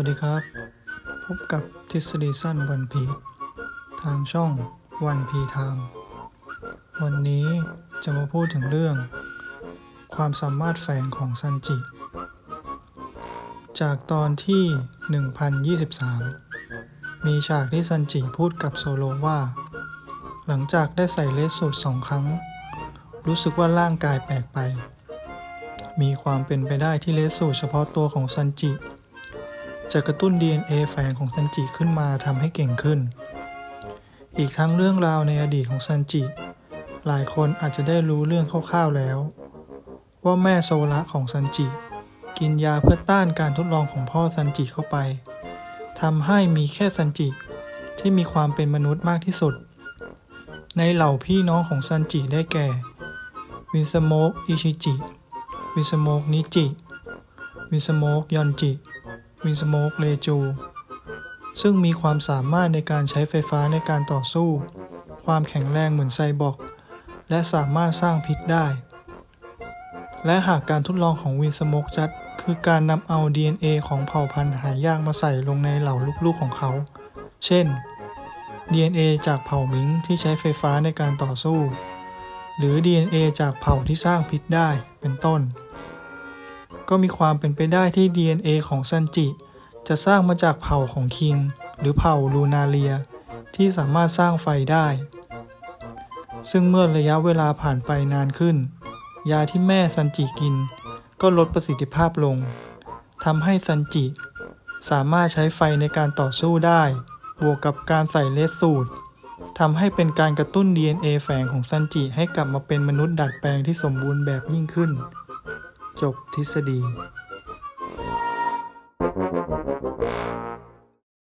วัสดีครับ พบกับทฤษฎีสั้นวันพีทางช่องวันพีไทม์วันนี้จะมาพูดถึงเรื่อง ความสามารถแฝงของซันจิ จากตอนที่ 1023 มีฉากที่ซันจิพูดกับโซโลว่า หลังจากได้ใส่เลสสูตรสองครั้ง รู้สึกว่าร่างกายแปลกไป มีความเป็นไปได้ที่เลสสูตรเฉพาะตัวของซันจิ จะกระตุ้น DNA แฝงของซันจิขึ้นมาทำให้เก่งขึ้น อีกทั้งเรื่องราวในอดีตของซันจิ หลายคนอาจจะได้รู้เรื่องคร่าวๆแล้ว ว่าแม่โซระของซันจิ กินยาเพื่อต้านการทดลองของพ่อซันจิเข้าไปทำให้มีแค่ซันจิ ที่มีความเป็นมนุษย์มากที่สุด ในเหล่าพี่น้องของซันจิได้แก่ วินสโมกอิชิจิ วินสโมกนิจิ วินสโมกยอนจิ วินสโมกเลจู ซึ่งมีความสามารถในการใช้ไฟฟ้าในการต่อสู้ ความแข็งแรงเหมือนไซบอร์กและสามารถสร้างพิษได้ และหากการทดลองของวินสโมกจัด คือการนำเอา DNA ของเผ่าพันธุ์หายากมาใส่ลงในเหล่าลูกๆของเขา เช่น DNA จากเผ่ามิงที่ใช้ไฟฟ้าในการต่อสู้ หรือ DNA จากเผ่าที่สร้างพิษได้เป็นต้น ก็มีความเป็นไปได้ที่ DNA ของซันจิ จะสร้างมาจากเผ่าของคิง หรือเผ่าลูนาเลีย ที่สามารถสร้างไฟได้ ซึ่งเมื่อระยะเวลาผ่านไปนานขึ้น ยาที่แม่ซันจิกิน ก็ลดประสิทธิภาพลงทำให้ซันจิ สามารถใช้ไฟในการต่อสู้ได้ บวกกับการใส่เลสสูตรทำให้เป็นการกระตุ้น DNA แฝงของซันจิให้กลับมาเป็นมนุษย์ดัดแปลงที่สมบูรณ์แบบยิ่งขึ้น จบทฤษฎี